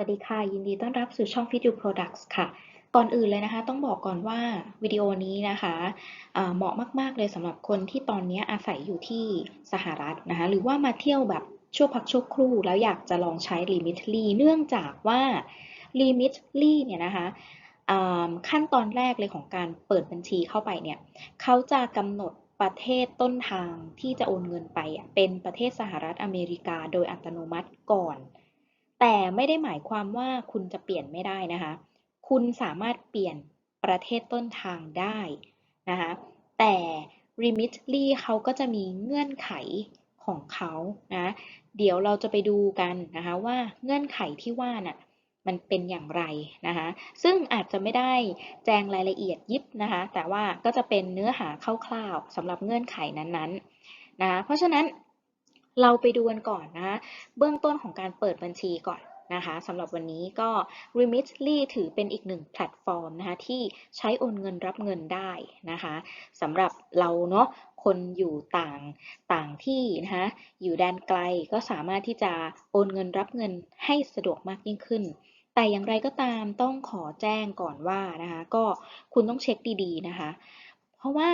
วัสดีค่ะ ยินดีต้อนรับสู่ช่อง Fit You Products ค่ะ ก่อนอื่นเลยนะคะ ต้องบอกก่อนว่าวิดีโอนี้นะคะอ่าเหมาะมากๆเลยสำหรับคนที่ตอนนี้อาศัยอยู่ที่สหรัฐนะคะ หรือว่ามาเที่ยวแบบชั่วพักชั่วครู่แล้วอยากจะลองใช้ Limitly เนื่องจากว่า Limitly เนี่ยนะคะขั้นตอนแรกเลยของการเปิดบัญชีเข้าไปเนี่ยเขาจะกำหนดประเทศต้นทางที่จะโอนเงินไปเป็นประเทศสหรัฐอเมริกาโดยอัตโนมัติก่อน แต่ไม่ได้หมายความว่าคุณจะเปลี่ยนไม่ได้นะคะ คุณสามารถเปลี่ยนประเทศต้นทางได้นะคะ แต่ Remitly เขาก็จะมีเงื่อนไขของเขานะ เดี๋ยวเราจะไปดูกันนะคะว่าเงื่อนไขที่ว่าน่ะมันเป็นอย่างไรนะคะ ซึ่งอาจจะไม่ได้แจ้งรายละเอียดยิบนะคะ แต่ว่าก็จะเป็นเนื้อหาคร่าวๆสำหรับเงื่อนไขนั้นๆนะคะเพราะฉะนั้น เราไปดูกันก่อนนะ เบื้องต้นของการเปิดบัญชีก่อนนะคะสำหรับวันนี้ก็ Remitly ถือเป็นอีกหนึ่งแพลตฟอร์มนะคะที่ใช้โอนเงินรับเงินได้นะคะสำหรับเราเนาะคนอยู่ต่างต่างที่นะคะอยู่แดนไกลก็สามารถที่จะโอนเงินรับเงินให้สะดวกมากยิ่งขึ้น แต่อย่างไรก็ตามต้องขอแจ้งก่อนว่านะคะก็คุณต้องเช็คดีๆนะคะ เพราะว่า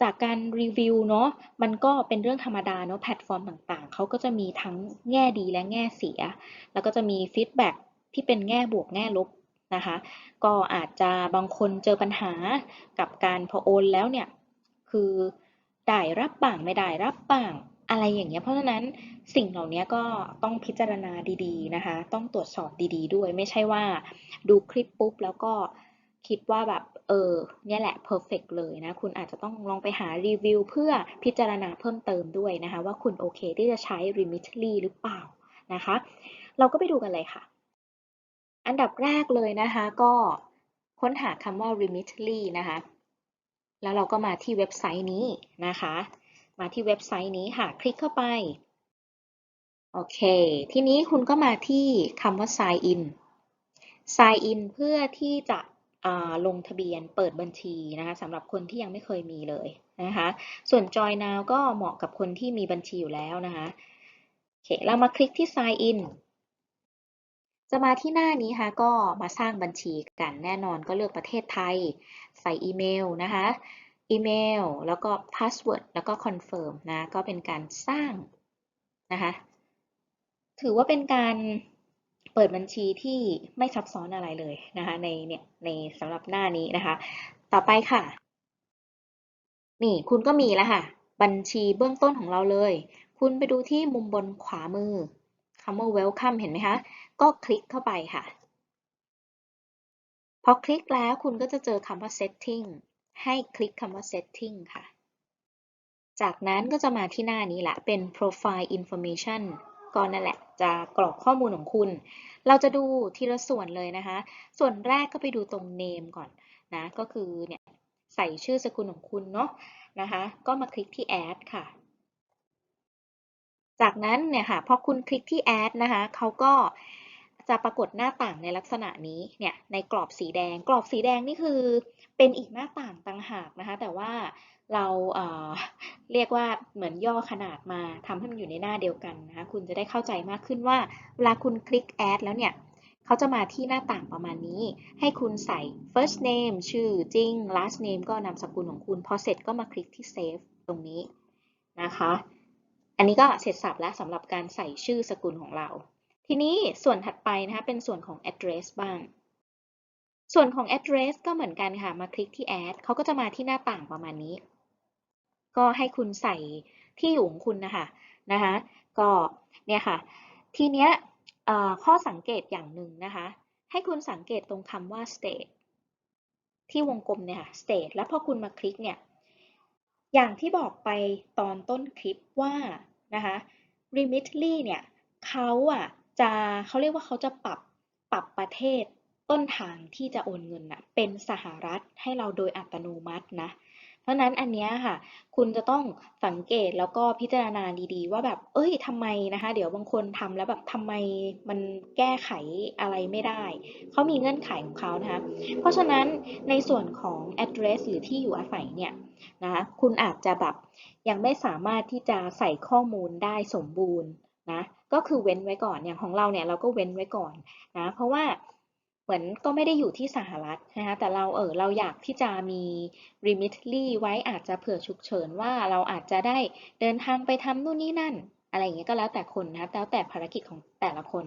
จากการรีวิวเนาะมันก็เป็นเรื่องธรรมดาเนาะแพลตฟอร์มต่างๆ เขาก็จะมีทั้งแง่ดีและแง่เสีย แล้วก็จะมีฟีดแบ็กที่เป็นแง่บวกแง่ลบนะคะ ก็อาจจะบางคนเจอปัญหากับการพอโอนแล้วเนี่ย คือได้รับบ้างไม่ได้รับบ้างอะไรอย่างเงี้ย เพราะฉะนั้นสิ่งเหล่านี้ก็ต้องพิจารณาดีๆนะคะ ต้องตรวจสอบดีๆ ด้วย ไม่ใช่ว่าดูคลิปปุ๊บแล้วก็คิดว่าแบบ เออเนี่ยแหละ perfect เลยนะ คุณอาจจะต้องลองไปหารีวิวเพื่อพิจารณาเพิ่มเติมด้วยนะคะ ว่าคุณโอเคที่จะใช้ Remitly หรือเปล่านะคะ เราก็ไปดูกันเลยค่ะ อันดับแรกเลยนะคะก็ค้นหาคำว่า Remitly นะคะ แล้วเราก็มาที่เว็บไซต์นี้นะคะ มาที่เว็บไซต์นี้ค่ะ คลิกเข้าไป โอเค ทีนี้คุณก็มาที่คำว่า sign in sign in เพื่อที่จะ ลงทะเบียนเปิดบัญชีนะคะสำหรับคนที่ยังไม่เคยมีเลยนะคะส่วน join now ก็เหมาะกับคนที่มีบัญชีอยู่แล้วนะคะโอเคเรามาคลิกที่ sign in จะมาที่หน้านี้ค่ะก็มาสร้างบัญชีกันแน่นอนก็เลือกประเทศไทย ใส่อีเมลนะคะอีเมลแล้วก็พาสเวิร์ดแล้วก็คอนเฟิร์มนะก็เป็นการสร้างนะคะถือว่าเป็นการ เปิดบัญชีที่ไม่ซับซ้อนอะไรเลยนะคะในเนี่ยในสำหรับหน้านี้นะคะ ต่อไปค่ะ นี่คุณก็มีแล้วค่ะ บัญชีเบื้องต้นของเราเลย คุณไปดูที่มุมบนขวามือคำว่า welcome เห็นไหมคะ ก็คลิกเข้าไปค่ะ พอคลิกแล้วคุณก็จะเจอคำว่า setting ให้คลิกคำว่า setting ค่ะ จากนั้นก็จะมาที่หน้านี้แหละเป็น profile information ก็นั่นแหละจะกรอกข้อมูลของคุณ เราจะดูทีละส่วนเลยนะคะ ส่วนแรกก็ไปดูตรง name ก่อนนะ ก็คือเนี่ยใส่ชื่อสกุลของคุณเนาะนะคะ ก็มาคลิกที่ add ค่ะ จากนั้นเนี่ยค่ะ พอคุณคลิกที่ add นะคะเขาก็จะปรากฏหน้าต่างในลักษณะนี้เนี่ยในกรอบสีแดง กรอบสีแดงนี่คือเป็นอีกหน้าต่างต่างหากนะคะ แต่ว่า เราเเรียกว่าเหมือนย่อขนาดมาทำให้มันอยู่ในหน้าเดียวกันนะคะ คุณจะได้เข้าใจมากขึ้นว่า เวลาคุณคลิก add แล้วเนี่ยเขาจะมาที่หน้าต่างประมาณนี้ ให้คุณใส่ first name ชื่อจริง last name ก็นามสกุลของคุณ พอเสร็จก็มาคลิกที่ save ตรงนี้นะคะ อันนี้ก็เสร็จสับแล้วสำหรับการใส่ชื่อสกุลของเรา ทีนี้ส่วนถัดไปนะคะเป็นส่วนของ address บ้าง ส่วนของ address ก็เหมือนกันค่ะ มาคลิกที่ add เขาก็จะมาที่หน้าต่างประมาณนี้ ก็ให้คุณใส่ที่อยู่ของคุณนะคะนะคะก็เนี่ยค่ะ ทีเนี้ยข้อสังเกตอย่างหนึ่งนะคะ ให้คุณสังเกตตรงคำว่า state ที่วงกลมเนี่ยค่ะ state แล้วพอคุณมาคลิกเนี่ย อย่างที่บอกไปตอนต้นคลิปว่านะคะ Remitly เนี่ยเขาอะจะเขาเรียกว่าเขาจะปรับปรับประเทศต้นทางที่จะโอนเงินน่ะเป็นสหรัฐให้เราโดยอัตโนมัตินะ เพราะนั้นอันนี้ค่ะ คุณจะต้องสังเกตแล้วก็พิจารณาดีๆ ว่าแบบ เอ้ยทำไมนะคะ เดี๋ยวบางคนทำแล้วแบบทำไมมันแก้ไขอะไรไม่ได้ เขามีเงื่อนไขของเขานะคะ เพราะฉะนั้นในส่วนของ address หรือที่อยู่อาศัยเนี่ยนะคะคุณอาจจะแบบยังไม่สามารถที่จะใส่ข้อมูลได้สมบูรณ์นะ ก็คือเว้นไว้ก่อน อย่างของเราเนี่ยเราก็เว้นไว้ก่อนนะ เพราะว่า เหมือนก็ไม่ได้อยู่ที่สหรัฐนะคะแต่เราเออเราอยากที่จะมี remitly ไว้อาจจะเผื่อฉุกเฉินว่าเราอาจจะได้เดินทางไปทำนู่นนี่นั่น อะไรอย่างเงี้ยก็แล้วแต่คนนะแล้วแต่ภารกิจของแต่ละคน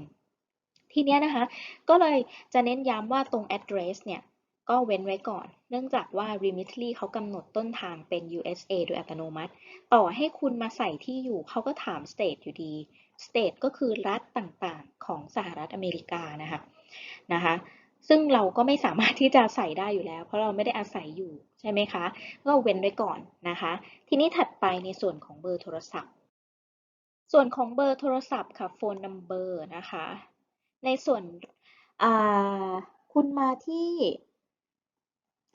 ทีเนี้ยนะคะก็เลยจะเน้นย้ำว่าตรง address เนี่ยก็เว้นไว้ก่อน เนื่องจากว่า Remitly เขากำหนดต้นทางเป็น USA โดยอัตโนมัติ ต่อให้คุณมาใส่ที่อยู่เขาก็ถาม state อยู่ดี state ก็คือรัฐต่างๆ ของสหรัฐอเมริกานะคะ นะคะ ซึ่งเราก็ไม่สามารถที่จะใส่ได้อยู่แล้ว เพราะเราไม่ได้อาศัยอยู่ใช่ไหมคะ ก็เว้นไว้ก่อนนะคะ ทีนี้ถัดไปในส่วนของเบอร์โทรศัพท์ ส่วนของเบอร์โทรศัพท์ค่ะ phone number นะคะ ในส่วนคุณมาที่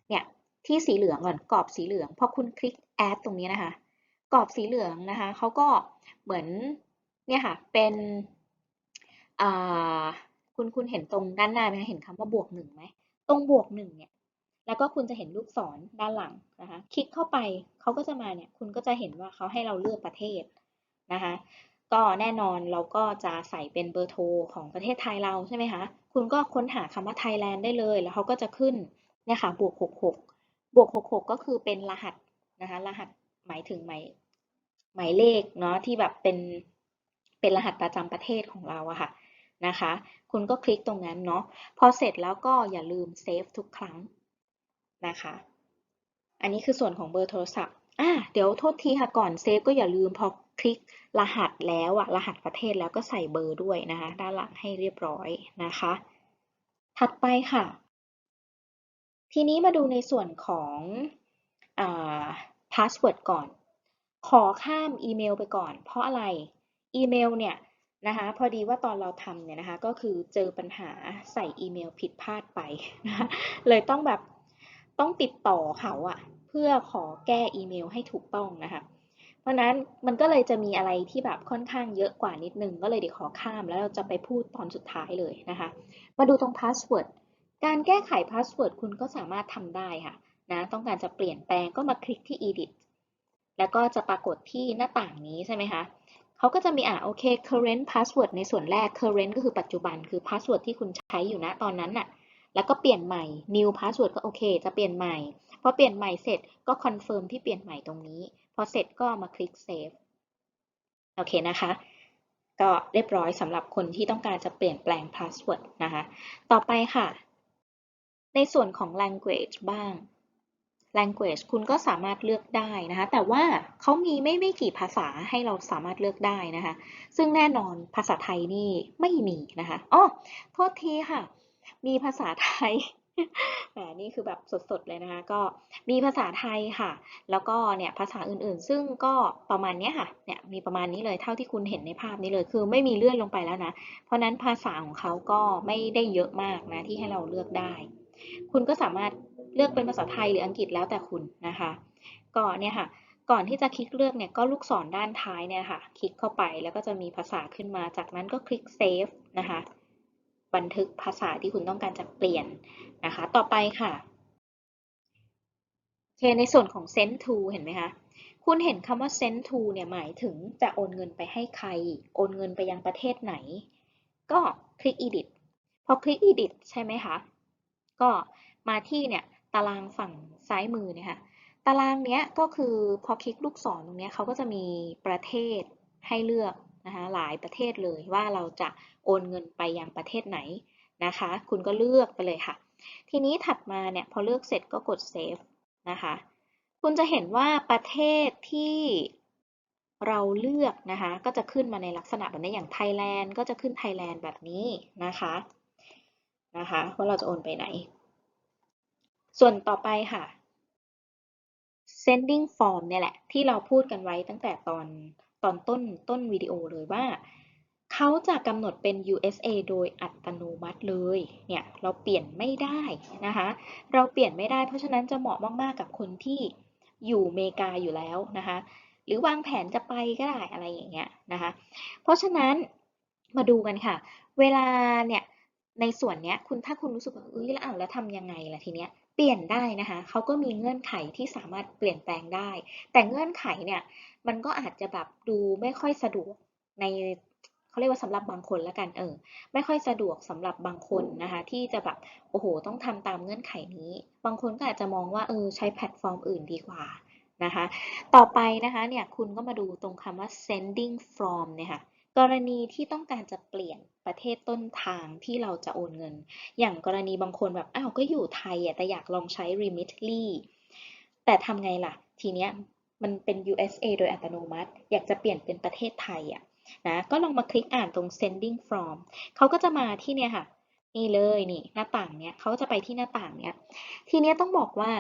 เนี่ยที่สีเหลืองก่อนกรอบสีเหลืองพอคุณคลิก add ตรงนี้นะคะกรอบสีเหลืองนะคะเขาก็เหมือนเนี่ยค่ะเป็น คุณคุณเห็นตรงด้านหน้าไหมคะเห็นคำว่าบวกหนึ่งไหมตรงบวกหนึ่งเนี่ย แล้วก็คุณจะเห็นลูกศรด้านหลังนะคะ คลิกเข้าไปเขาก็จะมาเนี่ย คุณก็จะเห็นว่าเขาให้เราเลือกประเทศนะคะ ก็แน่นอนเราก็จะใส่เป็นเบอร์โทรของประเทศไทยเราใช่ไหมคะ คุณก็ค้นหาคำว่าไทยแลนด์ได้เลย แล้วเขาก็จะขึ้นเนี่ยค่ะบวกหกหกบวกหกหกก็คือเป็นรหัสนะคะ รหัสหมายถึงหมายหมายเลขเนาะที่แบบเป็นเป็นรหัสประจำประเทศของเราอะค่ะ นะคะ คุณก็คลิกตรงนั้นเนาะ พอเสร็จแล้วก็อย่าลืมเซฟทุกครั้งนะคะ อันนี้คือส่วนของเบอร์โทรศัพท์อะเดี๋ยวโทษทีค่ะก่อนเซฟก็อย่าลืมพอคลิกรหัสแล้วอะรหัสประเทศแล้วก็ใส่เบอร์ด้วยนะคะ ด้านหลังให้เรียบร้อยนะคะ ถัดไปค่ะ ทีนี้มาดูในส่วนของพาสเวิร์ดก่อน ขอข้ามอีเมลไปก่อน เพราะอะไร อีเมลเนี่ย นะคะพอดีว่าตอนเราทำเนี่ยนะคะก็คือเจอปัญหาใส่อีเมลผิดพลาดไปนะคะเลยต้องแบบต้องติดต่อเขาอะเพื่อขอแก้อีเมลให้ถูกต้องนะคะเพราะนั้นมันก็เลยจะมีอะไรที่แบบค่อนข้างเยอะกว่านิดนึง ก็เลยเดี๋ยวขอข้ามแล้วเราจะไปพูดตอนสุดท้ายเลยนะคะมาดูตรงพาสเวิร์ดการแก้ไขพาสเวิร์ดคุณก็สามารถทำได้ค่ะนะต้องการจะเปลี่ยนแปลงก็มาคลิกที่ edit แล้วก็จะปรากฏที่หน้าต่างนี้ใช่ไหมคะ เขาก็จะมีอะโอเค current password ในส่วนแรก current ก็คือปัจจุบันคือ password ที่คุณใช้อยู่นะตอนนั้นน่ะ แล้วก็เปลี่ยนใหม่ new password ก็โอเค จะเปลี่ยนใหม่ พอเปลี่ยนใหม่เสร็จก็ confirm ที่เปลี่ยนใหม่ตรงนี้ พอเสร็จก็มาคลิก Save โอเคนะคะ ก็เรียบร้อยสำหรับคนที่ต้องการจะเปลี่ยนแปลง password นะคะ ต่อไปค่ะ ในส่วนของ language บ้าง language คุณก็สามารถเลือกได้นะคะ แต่ว่าเขามีไม่ไม่กี่ภาษาให้เราสามารถเลือกได้นะคะ ซึ่งแน่นอนภาษาไทยนี่ไม่มีนะคะอ๋อโทษทีค่ะ มีภาษาไทยแหมนี่คือแบบสดๆเลยนะคะ ก็มีภาษาไทยค่ะ แล้วก็เนี่ยภาษาอื่นๆ ซึ่งก็ประมาณนี้ค่ะ เนี่ยมีประมาณนี้เลยเท่าที่คุณเห็นในภาพนี้เลย คือไม่มีเลื่อนลงไปแล้วนะ เพราะนั้นภาษาของเขาก็ไม่ได้เยอะมากนะที่ให้เราเลือกได้ คุณก็สามารถ เลือกเป็นภาษาไทยหรืออังกฤษแล้วแต่คุณนะคะก็เนี่ยค่ะ ก่อนที่จะคลิกเลือกเนี่ยก็ลูกศรด้านท้ายเนี่ยค่ะ คลิกเข้าไปแล้วก็จะมีภาษาขึ้นมา จากนั้นก็คลิก save นะคะ บันทึกภาษาที่คุณต้องการจะเปลี่ยนนะคะ ต่อไปค่ะโอเคในส่วนของ send to เห็นไหมคะคุณเห็นคำว่า send to เนี่ยหมายถึงจะโอนเงินไปให้ใคร โอนเงินไปยังประเทศไหน ก็คลิก edit พอคลิก edit ใช่ไหมคะ ก็มาที่เนี่ย ตารางฝั่งซ้ายมือเนี่ยค่ะตารางเนี้ยก็คือพอคลิกลูกศรตรงเนี้ยเขาก็จะมีประเทศให้เลือกนะคะหลายประเทศเลยว่าเราจะโอนเงินไปยังประเทศไหนนะคะ คุณก็เลือกไปเลยค่ะ ทีนี้ถัดมาเนี่ยพอเลือกเสร็จก็กด save นะคะ คุณจะเห็นว่าประเทศที่เราเลือกนะคะ ก็จะขึ้นมาในลักษณะแบบนี้อย่างไทยแลนด์ก็จะขึ้นไทยแลนด์แบบนี้นะคะนะคะว่าเราจะโอนไปไหน ส่วนต่อไปค่ะ sending form เนี่ยแหละ ที่เราพูดกันไว้ตั้งแต่ตอนตอนต้นต้นวิดีโอเลยว่า เขาจะกำหนดเป็น USA โดยอัตโนมัติเลย เนี่ย เราเปลี่ยนไม่ได้นะคะ เราเปลี่ยนไม่ได้เพราะฉะนั้นจะเหมาะมาก ๆ กับคนที่อยู่เมกาอยู่แล้วนะคะ หรือวางแผนจะไปก็ได้อะไรอย่างเงี้ยนะคะ เพราะฉะนั้นมาดูกันค่ะ เวลาเนี่ยในส่วนเนี้ยคุณถ้าคุณรู้สึกว่าเอ้ยแล้วอ่าแล้วทำยังไงล่ะทีเนี้ย เปลี่ยนได้นะคะเขาก็มีเงื่อนไขที่สามารถเปลี่ยนแปลงได้ แต่เงื่อนไขเนี่ยมันก็อาจจะแบบดูไม่ค่อยสะดวกในเขาเรียกว่าสำหรับบางคนแล้วกันเออ ไม่ค่อยสะดวกสำหรับบางคนนะคะที่จะแบบโอ้โห ต้องทำตามเงื่อนไขนี้ บางคนก็อาจจะมองว่าเออใช้แพลตฟอร์มอื่นดีกว่านะคะต่อไปนะคะเนี่ยคุณก็มาดูตรงคำว่า sending from เนี่ยค่ะกรณีที่ต้องการจะเปลี่ยน ประเทศต้นทางที่เราจะโอนเงิน อย่างกรณีบางคนแบบอ้าวก็อยู่ไทยอะแต่อยากลองใช้ Remitly แต่ทำไงล่ะ ทีเนี้ยมันเป็น USA โดยอัตโนมัติ อยากจะเปลี่ยนเป็นประเทศไทยอะนะก็ลองมาคลิกอ่านตรง sending from เขาก็จะมาที่เนี่ยค่ะ นี่เลยนี่หน้าต่างเนี้ยเขาจะไปที่หน้าต่างเนี้ย ทีเนี้ยต้องบอกว่า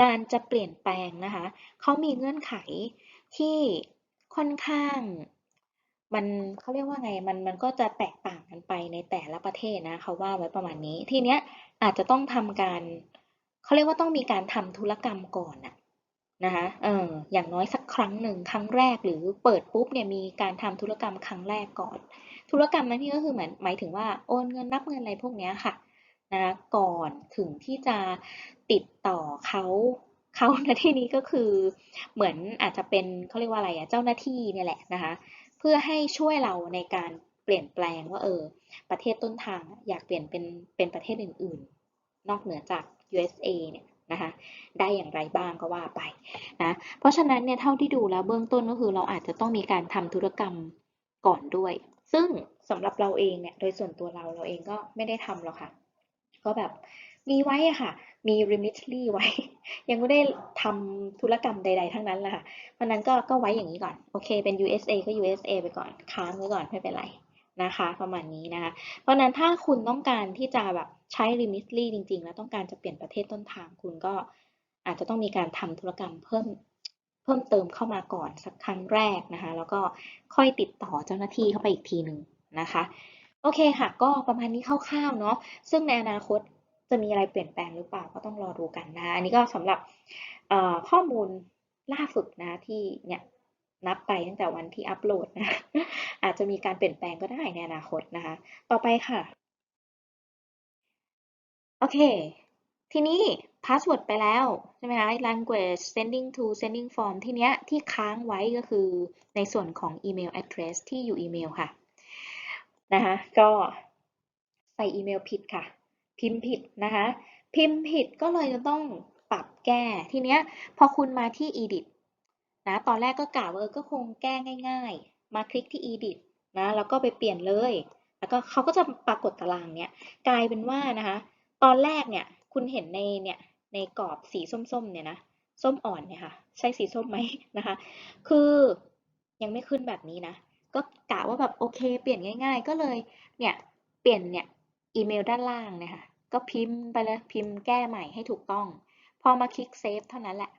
การจะเปลี่ยนแปลงนะคะ เขามีเงื่อนไขที่ค่อนข้าง มันเขาเรียกว่าไงมันมันก็จะแตกต่างกันไปในแต่ละประเทศนะเขาว่าไว้ประมาณนี้ ทีเนี้ยอาจจะต้องทำการเขาเรียกว่าต้องมีการทำธุรกรรมก่อนอะนะคะเอออย่างน้อยสักครั้งหนึ่งครั้งแรกหรือเปิดปุ๊บเนี่ยมีการทำธุรกรรมครั้งแรกก่อน ธุรกรรมนั้นนี่ก็คือเหมือนหมายถึงว่าโอนเงินรับเงินอะไรพวกเนี้ยค่ะนะก่อนถึงที่จะติดต่อเขาเขาในที่นี้ก็คือเหมือนอาจจะเป็นเขาเรียกว่าอะไรอะเจ้าหน้าที่เนี่ยแหละนะคะ เพื่อให้ช่วยเราในการเปลี่ยนแปลงว่าเออ ประเทศต้นทางอยากเปลี่ยนเป็นเป็นประเทศอื่น ๆ นอกเหนือจาก USA เนี่ยนะคะได้อย่างไรบ้างก็ว่าไปนะเพราะฉะนั้นเนี่ยเท่าที่ดูแล้วเบื้องต้นก็คือเราอาจจะต้องมีการทำธุรกรรมก่อนด้วย ซึ่งสำหรับเราเองเนี่ยโดยส่วนตัวเราเราเองก็ไม่ได้ทำหรอกค่ะ ก็แบบมีไว้อะค่ะ มี Remitly ไว้ ยังไม่ได้ทำธุรกรรมใด ๆ ทั้งนั้นแหละค่ะเพราะนั้นก็ก็ไว้อย่างนี้ก่อน โอเค เป็น USA ก็ USA ไปก่อน ค้างไว้ก่อนไม่เป็นไรนะคะ ประมาณนี้นะคะ เพราะนั้นถ้าคุณต้องการที่จะแบบใช้ Remitly จริง ๆ แล้วต้องการจะเปลี่ยนประเทศต้นทางคุณก็อาจจะต้องมีการทำธุรกรรมเพิ่มเพิ่มเติมเข้ามาก่อนสักครั้งแรกนะคะ แล้วก็ค่อยติดต่อเจ้าหน้าที่เข้าไปอีกทีหนึ่งนะคะ โอเคค่ะ ก็ประมาณนี้คร่าวๆเนาะซึ่งในอนาคต จะมีอะไรเปลี่ยนแปลงหรือเปล่าก็ต้องรอดูกันนะอันนี้ก็สำหรับข้อมูลล่าสุดนะที่เนี่ยนับไปตั้งแต่วันที่อัปโหลดนะอาจจะมีการเปลี่ยนแปลงก็ได้ในอนาคตนะคะ ต่อไปค่ะ โอเค ทีนี้ password ไปแล้ว ใช่ไหมคะ language sending to sending form ที่เนี้ยที่ค้างไว้ก็คือในส่วนของ email address ที่อยู่อีเมลค่ะนะคะก็ใส่อีเมลผิดค่ะ พิมพ์ผิดนะคะ พิมพ์ผิดก็เลยจะต้องปรับแก้ ทีเนี้ยพอคุณมาที่ edit นะ ตอนแรกก็กล่าวว่าก็คงแก้ง่าย ๆ มาคลิกที่ edit นะ แล้วก็ไปเปลี่ยนเลย แล้วก็เขาก็จะปรากฏตารางเนี้ย กลายเป็นว่านะคะ ตอนแรกเนี่ย คุณเห็นในเนี่ย ในกรอบสีส้มๆ เนี่ยนะ ส้มอ่อนเนี่ยค่ะ ใช่สีส้มไหมนะคะ คือยังไม่ขึ้นแบบนี้นะ ก็กะว่าแบบโอเค เปลี่ยนง่าย ๆ ก็เลย เนี่ย เปลี่ยนเนี่ย อีเมลด้านล่างเนี่ยค่ะก็พิมพ์ไปเลยพิมพ์แก้ใหม่ให้ถูกต้อง พอมาคลิกเซฟเท่านั้นแหละ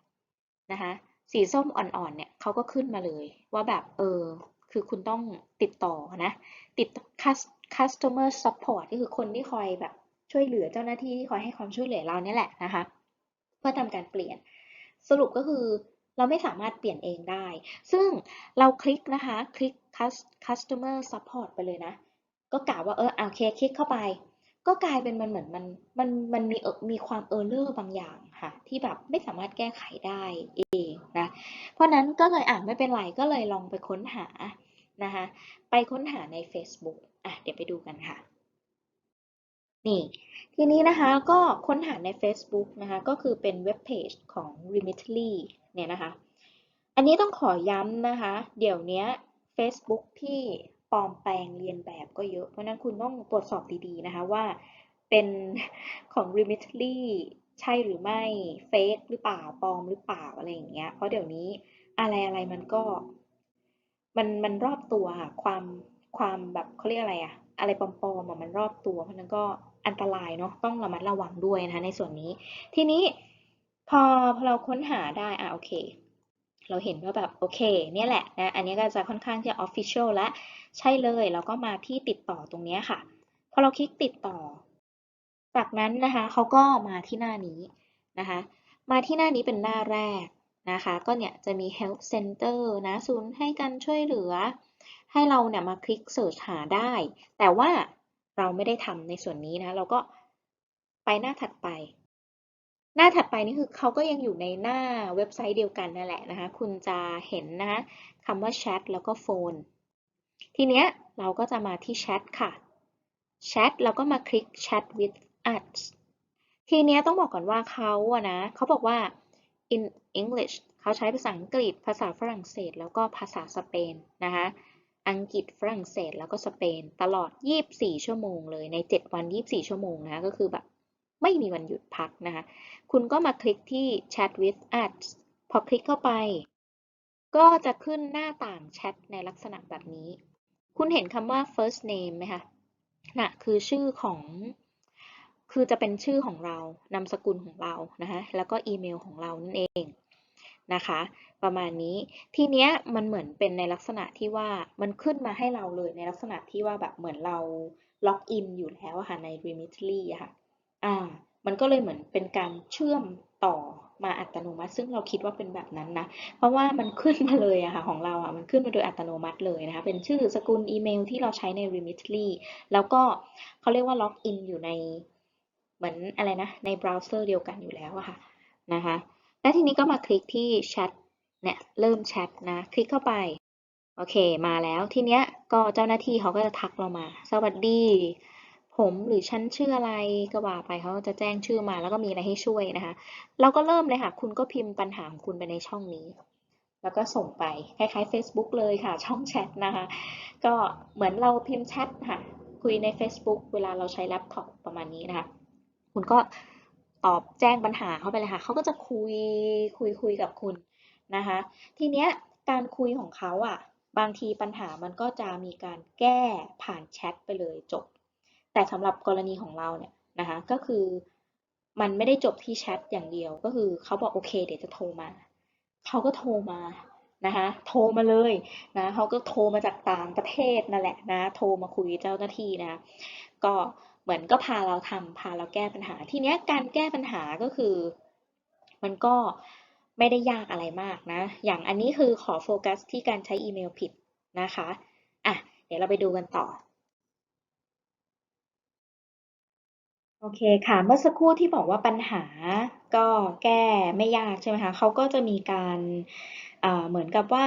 นะคะสีส้มอ่อนๆเนี่ยเขาก็ขึ้นมาเลยว่าแบบเออคือคุณต้องติดต่อนะ ติด customer support ก็คือคนที่คอยแบบช่วยเหลือเจ้าหน้าที่ที่คอยให้ความช่วยเหลือเราเนี่ยแหละนะคะเพื่อทำการเปลี่ยน สรุปก็คือเราไม่สามารถเปลี่ยนเองได้ ซึ่งเราคลิกนะคะ คลิก customer support ไปเลยนะ ก็กล่าวว่าเออโอเคคลิกเข้าไป ก็กลายเป็นมันเหมือนมันมันมันมีมีความเออร์เลอร์บางอย่างค่ะ ที่แบบไม่สามารถแก้ไขได้เองนะเพราะนั้นก็เลยอะไม่เป็นไรก็เลยลองไปค้นหานะคะไปค้นหาใน Facebook อะเดี๋ยวไปดูกันค่ะนี่ทีนี้นะคะก็ค้นหาใน Facebook นะคะก็คือเป็นเว็บเพจของ Remitly เนี่ยนะคะ อันนี้ต้องขอย้ำนะคะ เดี๋ยวนี้ Facebook ที่ ปลอมแปลงเรียนแบบก็เยอะ เพราะนั้นคุณต้องตรวจสอบดีๆนะคะว่าเป็นของ Remitly ใช่หรือไม่เฟกหรือเปล่าปลอมหรือเปล่าอะไรอย่างเงี้ยเพราะเดี๋ยวนี้อะไรอะไรมันก็ มันมันรอบตัวค่ะความความแบบเขาเรียกอะไรอะอะไรปลอมๆมันรอบตัว เพราะนั้นก็อันตรายเนาะต้องระมัดระวังด้วยนะคะในส่วนนี้ ทีนี้พอพอเราค้นหาได้อะโอเค เราเห็นว่าแบบโอเคเนี่ยแหละนะอันนี้ก็จะค่อนข้างที่จะ official และใช่เลยแล้วก็มาที่ติดต่อตรงนี้ค่ะพอเราคลิกติดต่อ จากนั้นนะคะเขาก็มาที่หน้านี้นะคะมาที่หน้านี้เป็นหน้าแรกนะคะก็เนี่ยจะมี help center นะศูนย์ให้การช่วยเหลือ ให้เราเนี่ยมาคลิก search หาได้ แต่ว่าเราไม่ได้ทำในส่วนนี้นะเราก็ไปหน้าถัดไป หน้าถัดไปนี่คือเขาก็ยังอยู่ในหน้าเว็บไซต์เดียวกันนั่นแหละนะคะ คุณจะเห็นนะคะคำว่าแชทแล้วก็โฟน ทีเนี้ยเราก็จะมาที่แชทค่ะแชทแล้วก็มาคลิก chat with us ทีเนี้ยต้องบอกก่อนว่าเขาอะนะเขาบอกว่า in English เขาใช้ภาษาอังกฤษ ภาษาฝรั่งเศส แล้วก็ภาษาสเปนนะคะอังกฤษฝรั่งเศสแล้วก็สเปน ตลอด 24 ชั่วโมงเลยใน 7 วัน 24 ชั่วโมงนะก็คือแบบ ไม่มีวันหยุดพักนะคะ คุณก็มาคลิกที่ chat with us พอคลิกเข้าไป ก็จะขึ้นหน้าต่างแชทในลักษณะแบบนี้ คุณเห็นคำว่า first name ไหมคะน่ะคือชื่อของ คือจะเป็นชื่อของเรา นามสกุลของเรา นะคะ แล้วก็อีเมลของเรานั่นเองนะคะ ประมาณนี้ ทีเนี้ยมันเหมือนเป็นในลักษณะที่ว่ามันขึ้นมาให้เราเลยในลักษณะที่ว่าแบบเหมือนเราล็อกอินอยู่แล้วค่ะใน Remitly อะค่ะ อ่า มันก็เลยเหมือนเป็นการเชื่อมต่อมาอัตโนมัติ ซึ่งเราคิดว่าเป็นแบบนั้นนะ เพราะว่ามันขึ้นมาเลยอะค่ะของเราอะมันขึ้นมาโดยอัตโนมัติเลยนะคะ เป็นชื่อสกุลอีเมลที่เราใช้ใน Remitly แล้วก็เขาเรียกว่าล็อกอินอยู่ในเหมือนอะไรนะ ในเบราว์เซอร์เดียวกันอยู่แล้วอะค่ะนะคะ และทีนี้ก็มาคลิกที่แชทเนี่ยเริ่มแชทนะ คลิกเข้าไปโอเค มาแล้วทีเนี้ยก็เจ้าหน้าที่เขาก็จะทักเรามา สวัสดี ผมหรือฉันชื่ออะไรก็ว่าไปเขาจะแจ้งชื่อมาแล้วก็มีอะไรให้ช่วยนะคะ เราก็เริ่มเลยค่ะ คุณก็พิมพ์ปัญหาของคุณไปในช่องนี้ แล้วก็ส่งไปคล้ายๆ Facebook เลยค่ะ ช่องแชทนะคะ ก็เหมือนเราพิมพ์แชทค่ะ คุยใน Facebook เวลาเราใช้แล็ปท็อปประมาณนี้นะคะ คุณก็ตอบแจ้งปัญหาเข้าไปเลยค่ะ เขาก็จะคุยคุยคุยกับคุณนะคะ ทีเนี้ยการคุยของเขาอะ บางทีปัญหามันก็จะมีการแก้ผ่านแชทไปเลยจบ แต่สำหรับกรณีของเราเนี่ยนะคะก็คือมันไม่ได้จบที่แชทอย่างเดียว ก็คือเขาบอกโอเค เดี๋ยวจะโทรมาเขาก็โทรมานะคะโทรมาเลยนะเขาก็โทรมาจากต่างประเทศนั่นแหละนะโทรมาคุยเจ้าหน้าที่นะก็เหมือนก็พาเราทำพาเราแก้ปัญหา ทีเนี้ยการแก้ปัญหาก็คือ มันก็ไม่ได้ยากอะไรมากนะ อย่างอันนี้คือขอโฟกัสที่การใช้อีเมลผิดนะคะอะเดี๋ยวเราไปดูกันต่อ โอเคค่ะ เมื่อสักครู่ที่บอกว่าปัญหาก็แก้ไม่ยากใช่ไหมคะ เขาก็จะมีการอ่าเหมือนกับว่า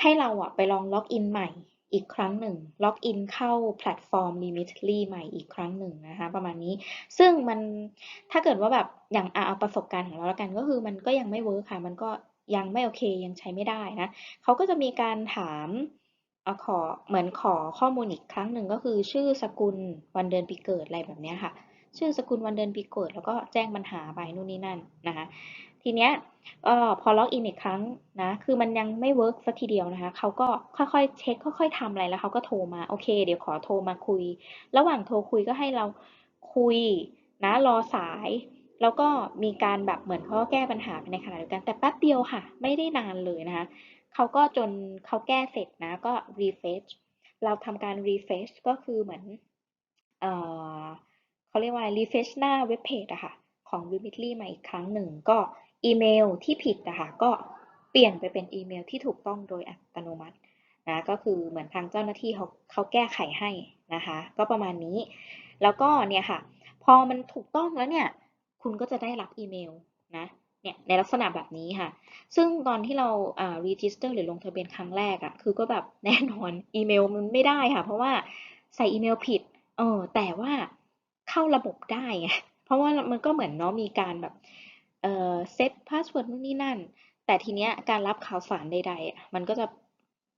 ให้เราอะไปลองล็อกอินใหม่อีกครั้งหนึ่ง ล็อกอินเข้าแพลตฟอร์ม Limitly ใหม่อีกครั้งหนึ่งนะคะ ประมาณนี้ ซึ่งมันถ้าเกิดว่าแบบอย่างอะเอาประสบการณ์ของเราแล้วกันก็คือมันก็ยังไม่เวิร์คค่ะ มันก็ยังไม่โอเคยังใช้ไม่ได้นะ เขาก็จะมีการถามเอาขอเหมือนขอข้อมูลอีกครั้งหนึ่งก็คือชื่อสกุลวันเดือนปีเกิดอะไรแบบเนี้ยค่ะ ชื่อสกุลวันเดือนปีเกิดแล้วก็แจ้งปัญหาไปนู่นนี่นั่นนะคะ ทีเนี้ยออพอล็อกอินอีกครั้งนะ คือมันยังไม่เวิร์กสักทีเดียวนะคะเขาก็ค่อยๆเช็คค่อยๆทำอะไรแล้วเขาก็โทรมาโอเค เดี๋ยวขอโทรมาคุย ระหว่างโทรคุยก็ให้เราคุยนะรอสาย แล้วก็มีการแบบเหมือนเขาแก้ปัญหาไปในขณะเดียวกันแต่แป๊บเดียวค่ะ ไม่ได้นานเลยนะคะเขาก็จนเขาแก้เสร็จนะก็ refresh เราทำการ refresh ก็คือเหมือนเอ่อ เขาเรียกว่า refresh หน้าเว็บเพจอะค่ะของ Remitly มาอีกครั้งหนึ่งก็อีเมลที่ผิดอะค่ะก็เปลี่ยนไปเป็นอีเมลที่ถูกต้องโดยอัตโนมัตินะก็คือเหมือนทางเจ้าหน้าที่เขาเขาแก้ไขให้นะคะ ก็ประมาณนี้ แล้วก็เนี่ยค่ะ พอมันถูกต้องแล้วเนี่ย คุณก็จะได้รับอีเมลนะเนี่ยในลักษณะแบบนี้ค่ะ ซึ่งตอนที่เราอ่า register หรือลงทะเบียนครั้งแรกอะคือก็แบบแน่นอนอีเมลมันไม่ได้ค่ะ เพราะว่าใส่อีเมลผิดเออแต่ว่า เข้าระบบได้ไงเพราะว่ามันก็เหมือนเนาะมีการแบบเอ่อเซตพาสเวิร์ดนู่นนี่นั่น แต่ทีเนี้ยการรับข่าวสารใดๆอะมันก็จะ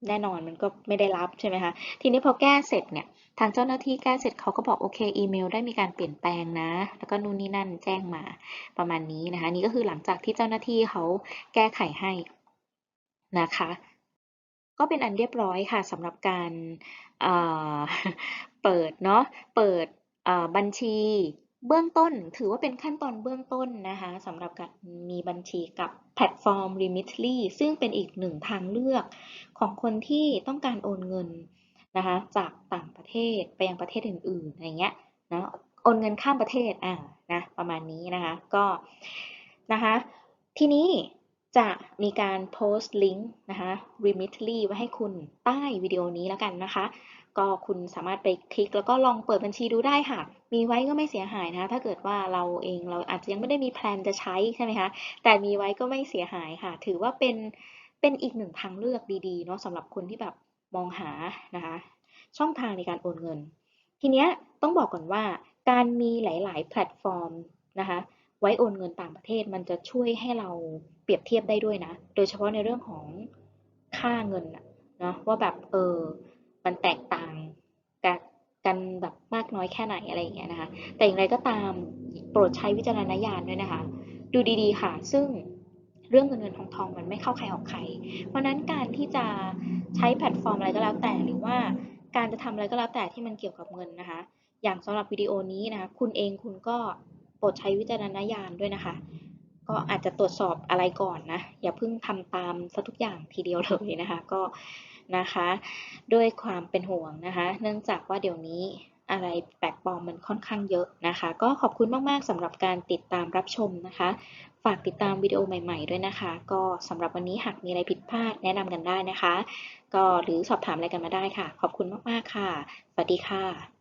แน่นอนมันก็ไม่ได้รับใช่ไหมคะ ทีนี้พอแก้เสร็จเนี่ย ทางเจ้าหน้าที่แก้เสร็จเขาก็บอกโอเคอีเมลได้มีการเปลี่ยนแปลงนะ แล้วก็นู่นนี่นั่นแจ้งมาประมาณนี้นะคะ นี่ก็คือหลังจากที่เจ้าหน้าที่เขาแก้ไขให้นะคะ ก็เป็นอันเรียบร้อยค่ะสำหรับการเอ่อเปิดเนาะเปิด บัญชีเบื้องต้นถือว่าเป็นขั้นตอนเบื้องต้นนะคะสำหรับการมีบัญชีกับแพลตฟอร์ม Remitly ซึ่งเป็นอีกหนึ่งทางเลือกของคนที่ต้องการโอนเงินนะคะจากต่างประเทศไปยังประเทศอื่นๆอะไรเงี้ยนะโอนเงินข้ามประเทศอ่านะประมาณนี้นะคะก็นะคะทีนี้จะมีการโพสต์ลิงก์นะคะ Remitly ไว้ให้คุณใต้วิดีโอนี้แล้วกันนะคะ ก็คุณสามารถไปคลิกแล้วก็ลองเปิดบัญชีดูได้ค่ะ มีไว้ก็ไม่เสียหายนะคะถ้าเกิดว่าเราเองเราอาจจะยังไม่ได้มีแพลนจะใช้ใช่ไหมคะ แต่มีไว้ก็ไม่เสียหายค่ะ ถือว่าเป็นเป็นอีกหนึ่งทางเลือกดีๆเนาะสำหรับคนที่แบบมองหานะคะ ช่องทางในการโอนเงิน ทีเนี้ยต้องบอกก่อนว่าการมีหลาย ๆ แพลตฟอร์มนะคะ ไว้โอนเงินต่างประเทศมันจะช่วยให้เราเปรียบเทียบได้ด้วยนะ โดยเฉพาะในเรื่องของค่าเงินนะว่าแบบเออ มันแตกต่างกันกันแบบมากน้อยแค่ไหนอะไรอย่างเงี้ยนะคะ แต่อย่างไรก็ตามโปรดใช้วิจารณญาณด้วยนะคะ ดูดีๆค่ะ ซึ่งเรื่องเงินเงินทองทองมันไม่เข้าใครออกใคร เพราะนั้นการที่จะใช้แพลตฟอร์มอะไรก็แล้วแต่หรือว่าการจะทำอะไรก็แล้วแต่ที่มันเกี่ยวกับเงินนะคะ อย่างสำหรับวิดีโอนี้นะคะ คุณเองคุณก็โปรดใช้วิจารณญาณด้วยนะคะ ก็อาจจะตรวจสอบอะไรก่อนนะ อย่าเพิ่งทำตามซะทุกอย่างทีเดียวเลยนะคะ ก็ นะคะ ด้วยความเป็นห่วงนะคะ เนื่องจากว่าเดี๋ยวนี้อะไรแปลกปลอมมันค่อนข้างเยอะนะคะ ก็ขอบคุณมากๆสำหรับการติดตามรับชมนะคะ ฝากติดตามวิดีโอใหม่ ๆ ด้วยนะคะ ก็สำหรับวันนี้หากมีอะไรผิดพลาดแนะนำกันได้นะคะ ก็หรือสอบถามอะไรกันมาได้ค่ะ ขอบคุณมากๆค่ะ สวัสดีค่ะ